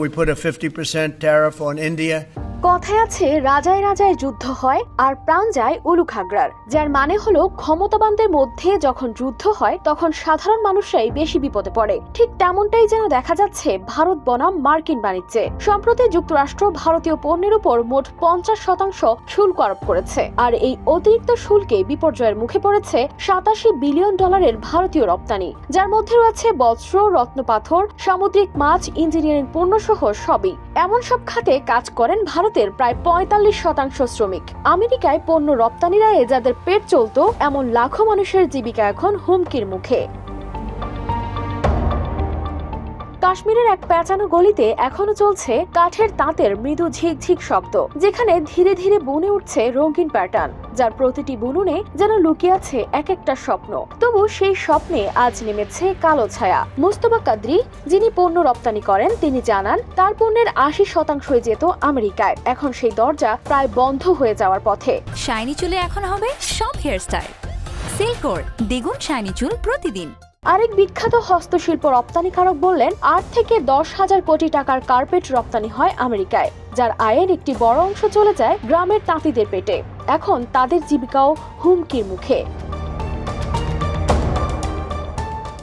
We put a 50% tariff on India. কথায় আছে, রাজায় রাজায় যুদ্ধ হয় আর প্রাণ যায় উলুখাগড়ার, যার মানে হলো ক্ষমতাবানদের মধ্যে যখন যুদ্ধ হয়, তখন সাধারণ মানুষরাই বেশি বিপদে পড়ে। ঠিক তেমনটাই যেন দেখা যাচ্ছে ভারত বনাম মার্কিন বাণিজ্যে। সম্প্রতি যুক্তরাষ্ট্র ভারতীয় পণ্যের উপর মোট পঞ্চাশ শতাংশ শুল্ক আরোপ করেছে, আর এই অতিরিক্ত শুল্কে বিপর্যয়ের মুখে পড়েছে সাতাশি বিলিয়ন ডলারের ভারতীয় রপ্তানি, যার মধ্যে রয়েছে বস্ত্র, রত্নপাথর, সামুদ্রিক মাছ, ইঞ্জিনিয়ারিং পণ্য সহ সবই। এমন সব খাতে কাজ করেন ভারতের প্রায় পঁয়তাল্লিশ শতাংশ শ্রমিক। আমেরিকায় পণ্য রপ্তানিরা যাদের পেট চলত, এমন লাখো মানুষের জীবিকা এখন হুমকির মুখে। কাশ্মীরের এক প্যাঁচানো গলিতে এখনও চলছে কাঠের তাঁতের মৃদু ঝিকঝিক শব্দ, যেখানে ধীরে ধীরে বুনে উঠছে রঙিন প্যাটার্ন যার প্রতিটি বুনুনে যেন লুকিয়ে আছে এক একটা স্বপ্ন। তবু সেই স্বপ্নে আজ নেমেছে কালো ছায়া। মুস্তফা কাদ্রি, যিনি পণ্য রপ্তানি করেন, তিনি জানান, তার পণ্যের আশি শতাংশই যেত আমেরিকায়। এখন সেই দরজা প্রায় বন্ধ হয়ে যাওয়ার পথে। শাইনি চুলে এখন হবে সব হেয়ারস্টাইল সিল্কোর দ্বিগুণ শাইনি চুল প্রতিদিন। আরেক বিখ্যাত হস্তশিল্প রপ্তানিকারক বললেন, আট থেকে দশ হাজার কোটি টাকার কার্পেট রপ্তানি হয় আমেরিকায়, যার আয়ের একটি বড় অংশ চলে যায় গ্রামের তাঁতিদের পেটে। এখন তাদের জীবিকাও হুমকির মুখে।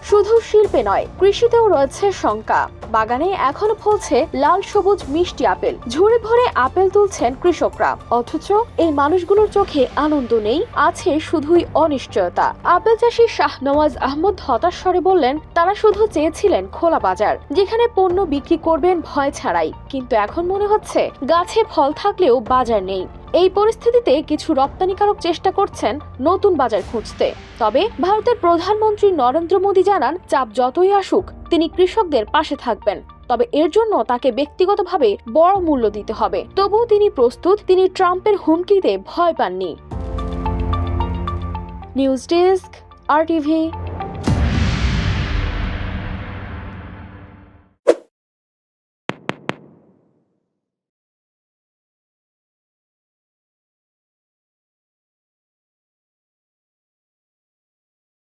শুধু শিল্পে নয়, কৃষিতেও রয়েছে শঙ্কা। বাগানে এখনও ফলছে লাল সবুজ মিষ্টি আপেল। ঝুড়ি ভরে আপেল তুলছেন কৃষকরা। অথচ এই মানুষগুলোর চোখে আনন্দ নেই, আছে শুধুই অনিশ্চয়তা। আপেল চাষী শাহনওয়াজ আহমদ হতাশ স্বরে বললেন, তারা শুধু চেয়েছিলেন খোলা বাজার, যেখানে পণ্য বিক্রি করবেন ভয় ছাড়াই। কিন্তু এখন মনে হচ্ছে, গাছে ফল থাকলেও বাজার নেই। এই পরিস্থিতিতে কিছু রপ্তানিকারক চেষ্টা করছেন নতুন বাজার খুঁজতে। তবে ভারতের প্রধানমন্ত্রী নরেন্দ্র মোদী জানান, চাপ যতই আসুক, তিনি কৃষকদের পাশে থাকবেন। তবে এর জন্য তাকে ব্যক্তিগতভাবে বড় মূল্য দিতে হবে। তবুও তিনি প্রস্তুত, তিনি ট্রাম্পের হুমকিতে ভয় পাননি। News desk, R TV.